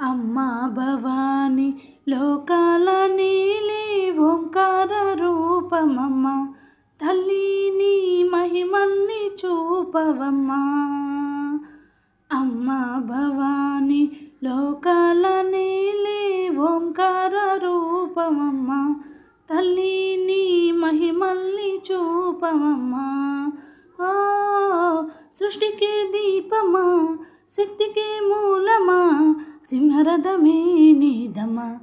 అమ్మా భవాని లోకాల నీలి ఓంకార రూపమమ్మ. తల్లి నీ మహిమల్ని చూపవమ్మా. అమ్మా భవాని లోకాల నీలి ఓంకార రూపమమ్మ. తల్లి నీ మహిమల్ని చూపవమ్మా సృష్టికి దీపమా. శక్తికే మూలమా? సింహరథమే నీదమా?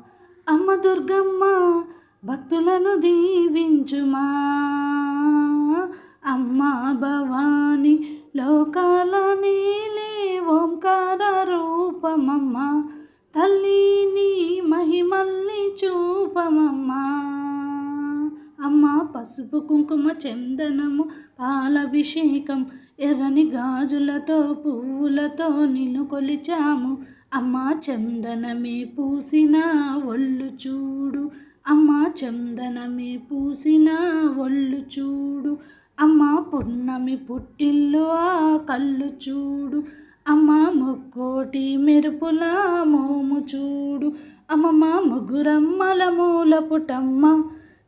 అమ్మ దుర్గమ్మ భక్తులను దీవించుమా? అమ్మ భవాని లోకాల నీలే ఓంకార రూపమమ్మ. తల్లి పసుపు కుంకుమ చందనము పాలభిషేకం ఎర్రని గాజులతో పువ్వులతో నిన్ను కొలిచాము. అమ్మ చందనమే పూసిన ఒళ్ళు చూడు. అమ్మ చందనమే పూసిన ఒళ్ళు చూడు. అమ్మ పున్నమి పుట్టిల్లు ఆ కళ్ళు చూడు. అమ్మ మొక్కోటి మెరుపుల మోము చూడు. అమ్మమ్మ ముగ్గురమ్మల మూల పుటమ్మ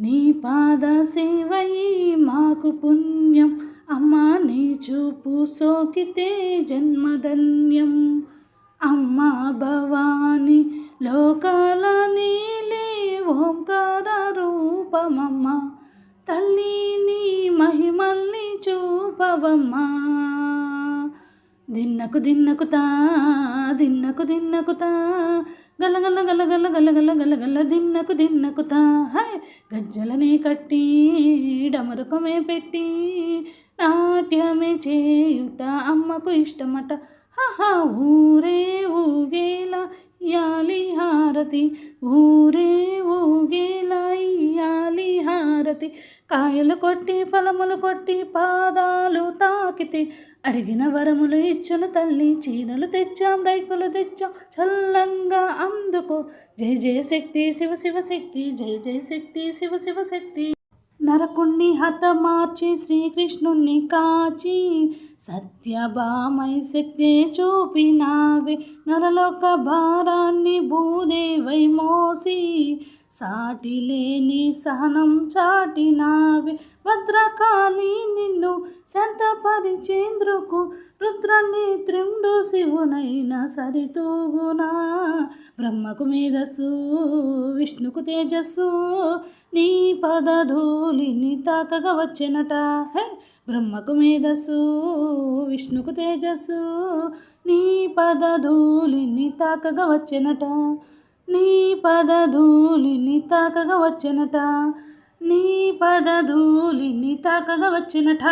నీ పాద సేవయి మాకు పుణ్యం. అమ్మా నీ చూపు సోకితే జన్మధన్యం. అమ్మా భవాని లోకాల నీలే ఓంకార రూపమమ్మ. తల్లి నీ మహిమల్ని చూపవమ్మా. దిన్నకు దిన్నకు తా దిన్నకు దిన్నకు తా గలగల గలగల గలగల గలగల దిన్నకు దిన్నకు తా హై! గజ్జలనే కట్టి డమరుకమే పెట్టి నాట్యమే చేయుట అమ్మకు ఇష్టమట. హహా! ఊరే ఊగేలా ఇయాలి హారతి ఊరే ఊగేలా ఇయాలి హారతి. కాయలు కొట్టి ఫలములు కొట్టి పాదాలు తాకితే అడిగిన వరములు ఇచ్చును తల్లి చీరలు తెచ్చాం రైకులు తెచ్చాం చల్లంగా అందుకో. జయ జయ శక్తి శివ శివ శక్తి జయ జయ శక్తి శివ శివ శక్తి. నరకుణ్ణి హతమార్చి శ్రీకృష్ణుణ్ణి కాచి సత్యభామై శక్తి చూపినావే. నరలోక భారాన్ని భూదేవై మోసి సాటి లేని సహనం చాటినావే. భద్రకాళి నిన్ను శంతపరిచేంద్రుకు రుద్రని త్రిండు శివునైన సరితూగునా. బ్రహ్మకు మేధస్సు విష్ణుకు తేజస్సు నీ పదధూలిని తాకగా వచ్చినట. హే బ్రహ్మకు మేధస్సు విష్ణుకు తేజస్సు నీ పదధూలిని తాకగా వచ్చినట. నీ పదధూలిని తాకగా వచ్చినట. నీ పదధూలిని తాకగా వచ్చినట.